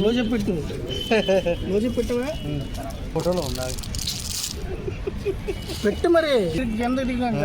రోజు పెట్టు రోజు పెట్టవా ఫోటోలో ఉండాలి పెట్టు మరి ఎంత దిగంట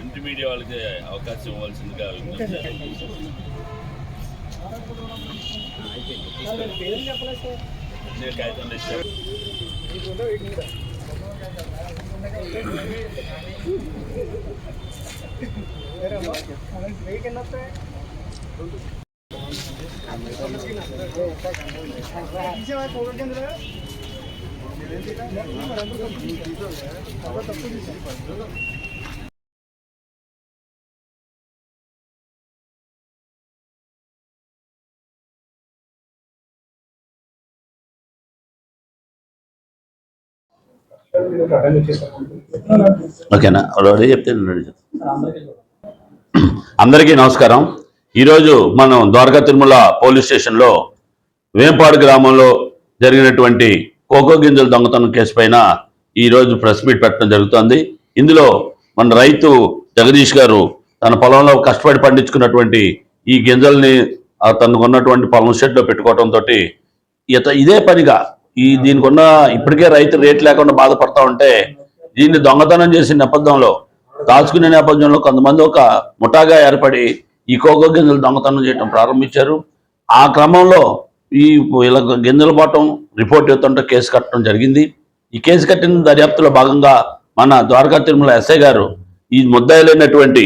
ప్రింట్ మీడియా వాళ్ళకి అవకాశం ఇవ్వాల్సిందిగా విజ్ఞప్తి. ఓకేనా? చెప్తే అందరికీ నమస్కారం. ఈరోజు మనం ద్వారకా తిరుమల పోలీస్ స్టేషన్లో వేంపాడు గ్రామంలో జరిగినటువంటి కోకో గింజల దొంగతనం కేసు పైన ఈరోజు ప్రెస్ మీట్ పెట్టడం జరుగుతుంది. ఇందులో మన రైతు జగదీష్ గారు తన పొలంలో కష్టపడి పండించుకున్నటువంటి ఈ గింజల్ని తనకున్నటువంటి తనకు ఉన్నటువంటి పొలం షెడ్లో పెట్టుకోవడంతో ఇత ఇదే పనిగా ఈ దీనికి ఉన్న ఇప్పటికే రైతు రేట్ లేకుండా బాధపడతా ఉంటే దీన్ని దొంగతనం చేసిన నేపథ్యంలో దాచుకునే నేపథ్యంలో కొంతమంది ఒక ముఠాగా ఏర్పడి ఈ కోకో గింజలు దొంగతనం చేయడం ప్రారంభించారు. ఆ క్రమంలో ఈ ఇలా గింజలు పోవటం రిపోర్ట్ ఇవ్వడంతో కేసు కట్టడం జరిగింది. ఈ కేసు కట్టిన దర్యాప్తులో భాగంగా మన ద్వారకా తిరుమల ఎస్ఐ గారు ఈ ముద్దాయిలైనటువంటి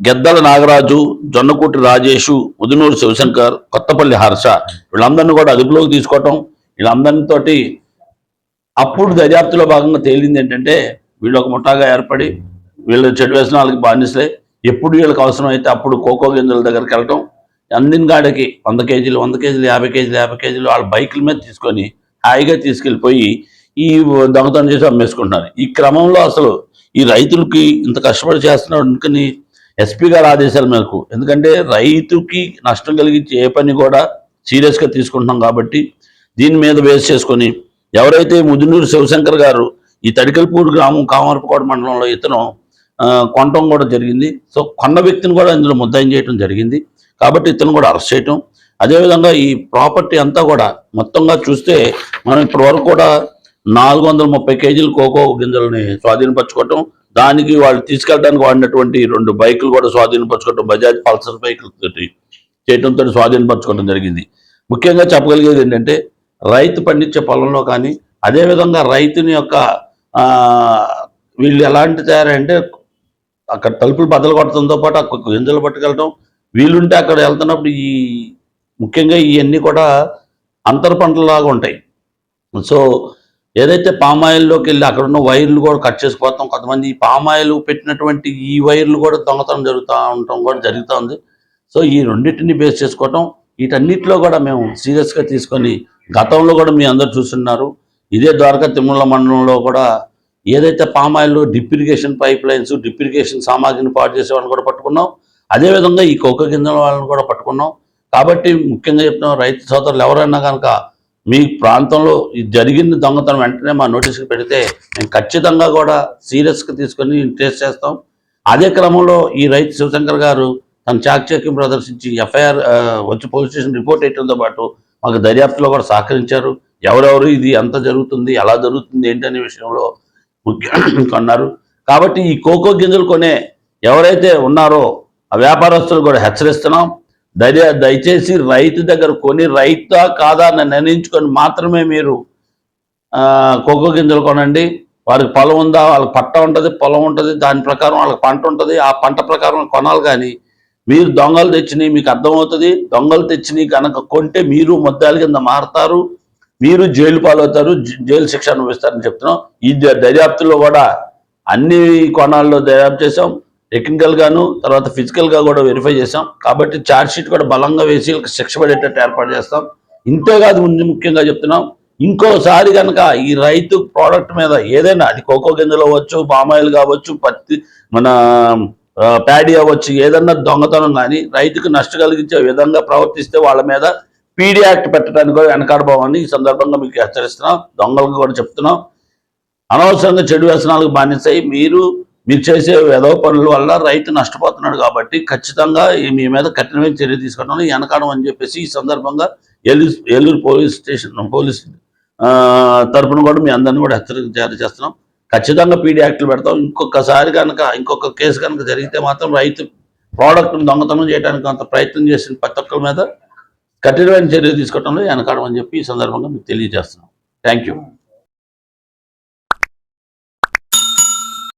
గెద్దల నాగరాజు జొన్నకూటి రాజేషు ఉదినూరు శివశంకర్ కొత్తపల్లి హర్ష వీళ్ళందరినీ కూడా అదుపులోకి తీసుకోవటం వీళ్ళందరితోటి అప్పుడు దర్యాప్తులో భాగంగా తేలింది ఏంటంటే వీళ్ళు ఒక ముఠాగా ఏర్పడి వీళ్ళు చెడు వ్యసనాలకి బానిసలే ఎప్పుడు వీళ్ళకి అవసరం అయితే అప్పుడు కోకో గింజల దగ్గరికి వెళ్ళటం అందిన గాడికి వంద కేజీలు వంద కేజీలు యాభై కేజీలు యాభై కేజీలు వాళ్ళ బైకుల మీద తీసుకొని హాయిగా తీసుకెళ్ళిపోయి ఈ దొంగతనం చేసి అమ్మేసుకుంటున్నారు. ఈ క్రమంలో అసలు ఈ రైతులకి ఇంత కష్టపడి చేస్తున్నారు అనుకుని ఎస్పీ గారి ఆదేశాల మేరకు. ఎందుకంటే రైతుకి నష్టం కలిగించే ఏ పని కూడా సీరియస్గా తీసుకుంటున్నాం కాబట్టి దీని మీద బేస్ చేసుకొని ఎవరైతే ముదినూరు శివశంకర్ గారు ఈ తడికల్పూడి గ్రామం కామరపకోట మండలంలో ఇతను కొనటం కూడా జరిగింది. సో కొన్న వ్యక్తిని కూడా ఇందులో ముద్దాయం చేయడం జరిగింది. కాబట్టి ఇతను కూడా అరెస్ట్ చేయటం. అదేవిధంగా ఈ ప్రాపర్టీ అంతా కూడా మొత్తంగా చూస్తే మనం ఇప్పటి వరకు కూడా నాలుగు వందల ముప్పై కేజీల కోకో గింజలని స్వాధీనపరచుకోవటం దానికి వాళ్ళు తీసుకెళ్ళడానికి వాడినటువంటి రెండు బైకులు కూడా స్వాధీనపరచుకోవడం బజాజ్ పల్సర్ బైకులతోటి చేయడంతో స్వాధీనపరచుకోవడం జరిగింది. ముఖ్యంగా చెప్పగలిగేది ఏంటంటే రైతు పండించే పొలంలో కానీ అదేవిధంగా రైతుని యొక్క వీళ్ళు ఎలాంటి తయారంటే అక్కడ తలుపులు బద్దలు కొట్టడంతో పాటు అక్కడ గింజలు పట్టుకెళ్ళడం వీలుంటే అక్కడ వెళ్తున్నప్పుడు ఈ ముఖ్యంగా ఇవన్నీ కూడా అంతర పంటలాగా ఉంటాయి. సో ఏదైతే పామాయిల్లోకి వెళ్ళి అక్కడ ఉన్న వైర్లు కూడా కట్ చేసుకోవటం కొంతమంది ఈ పామాయిల్ పెట్టినటువంటి ఈ వైర్లు కూడా దొంగతనం జరుగుతూ ఉండటం కూడా జరుగుతుంది సో ఈ రెండింటిని బేస్ చేసుకోవటం వీటన్నిటిలో కూడా మేము సీరియస్గా తీసుకొని గతంలో కూడా మీ అందరు చూస్తున్నారు. ఇదే ద్వారకా తిరుమల మండలంలో కూడా ఏదైతే palm oil oil irrigation pipe lines డిప్రిగేషన్ సామాగ్రిని పాటు చేసే వాళ్ళని కూడా పట్టుకున్నాం. అదేవిధంగా ఈ కోక గింజల వాళ్ళని కూడా పట్టుకున్నాం. కాబట్టి ముఖ్యంగా చెప్తున్నాం రైతు సోదరులు ఎవరైనా కనుక మీ ప్రాంతంలో ఈ జరిగిన దొంగతనం వెంటనే మా నోటీస్కి పెడితే మేము ఖచ్చితంగా కూడా సీరియస్గా తీసుకొని టెస్ట్ చేస్తాం. అదే క్రమంలో ఈ రైతు శివశంకర్ గారు తన చాకచక్యం ప్రదర్శించి ఎఫ్ఐఆర్ వచ్చి పోలీస్ స్టేషన్ రిపోర్ట్ వేయడంతో పాటు మాకు దర్యాప్తులో కూడా సహకరించారు. ఎవరెవరు ఇది ఎంత జరుగుతుంది ఎలా జరుగుతుంది ఏంటనే విషయంలో ముఖ్యంగా కొన్నారు. కాబట్టి ఈ కోకో గింజలు కొనే ఎవరైతే ఉన్నారో ఆ వ్యాపారస్తులు కూడా హెచ్చరిస్తున్నాం. దయ దయచేసి రైతు దగ్గర కొని రైతా కాదా అని నిర్ణయించుకొని మాత్రమే మీరు కోకో గింజలు కొనండి. వారికి పొలం ఉందా? వాళ్ళకి పట్ట ఉంటుంది పొలం ఉంటుంది దాని ప్రకారం వాళ్ళకి పంట ఉంటుంది. ఆ పంట ప్రకారం కొనాలి కానీ మీరు దొంగలు తెచ్చినవి మీకు అర్థమవుతుంది. దొంగలు తెచ్చినవి కనుక కొంటే మీరు ముద్దాల కింద మారుతారు. మీరు జైలు పాలవుతారు జైలు శిక్ష అనుభవిస్తారని చెప్తున్నాం. ఈ ద- దర్యాప్తులో కూడా అన్ని కోణాల్లో దర్యాప్తు చేసాం టెక్నికల్ గాను తర్వాత ఫిజికల్గా కూడా వెరిఫై చేసాం కాబట్టి ఛార్జ్ షీట్ కూడా బలంగా వేసి వీళ్ళకి శిక్ష పడేటట్టు ఏర్పాటు చేస్తాం. ఇంతేకాదు ముందు ముఖ్యంగా చెప్తున్నాం. ఇంకోసారి కనుక ఈ రైతు ప్రోడక్ట్ మీద ఏదైనా అది కోకో గింజలు అవ్వచ్చు పామాయిల్ కావచ్చు పత్తి మన ప్యాడీ అవ్వచ్చు ఏదన్నా దొంగతనం కానీ రైతుకు నష్ట కలిగించే విధంగా ప్రవర్తిస్తే వాళ్ళ మీద పీడీ యాక్ట్ పెట్టడానికి కూడా వెనకాడబోమని ఈ సందర్భంగా మీకు హెచ్చరిస్తున్నాం. దొంగలకు కూడా చెప్తున్నాం. అనవసరంగా చెడు వ్యసనాలకు బానిసై మీరు మీరు చేసే వెధవ పనుల వల్ల రైతు నష్టపోతున్నాడు కాబట్టి ఖచ్చితంగా మీ మీద కఠినమైన చర్య తీసుకుంటాను. వెనకడం అని చెప్పేసి ఈ సందర్భంగా Eluru Eluru police station police తరఫున తరపున కూడా మీ అందరిని కూడా హెచ్చరిక జారీ చేస్తున్నాం. ఖచ్చితంగా పీడీ యాక్ట్లు పెడతాం. ఇంకొకసారి కనుక ఇంకొక కేసు కనుక జరిగితే మాత్రం రైతు ప్రోడక్ట్ దొంగతనం చేయడానికి అంత ప్రయత్నం చేసిన ప్రతి ఒక్కరి మీద కఠినమైన చర్య తీసుకోవడంలో వెనకాడమని చెప్పి ఈ సందర్భంగా మీకు తెలియజేస్తున్నాం. Thank you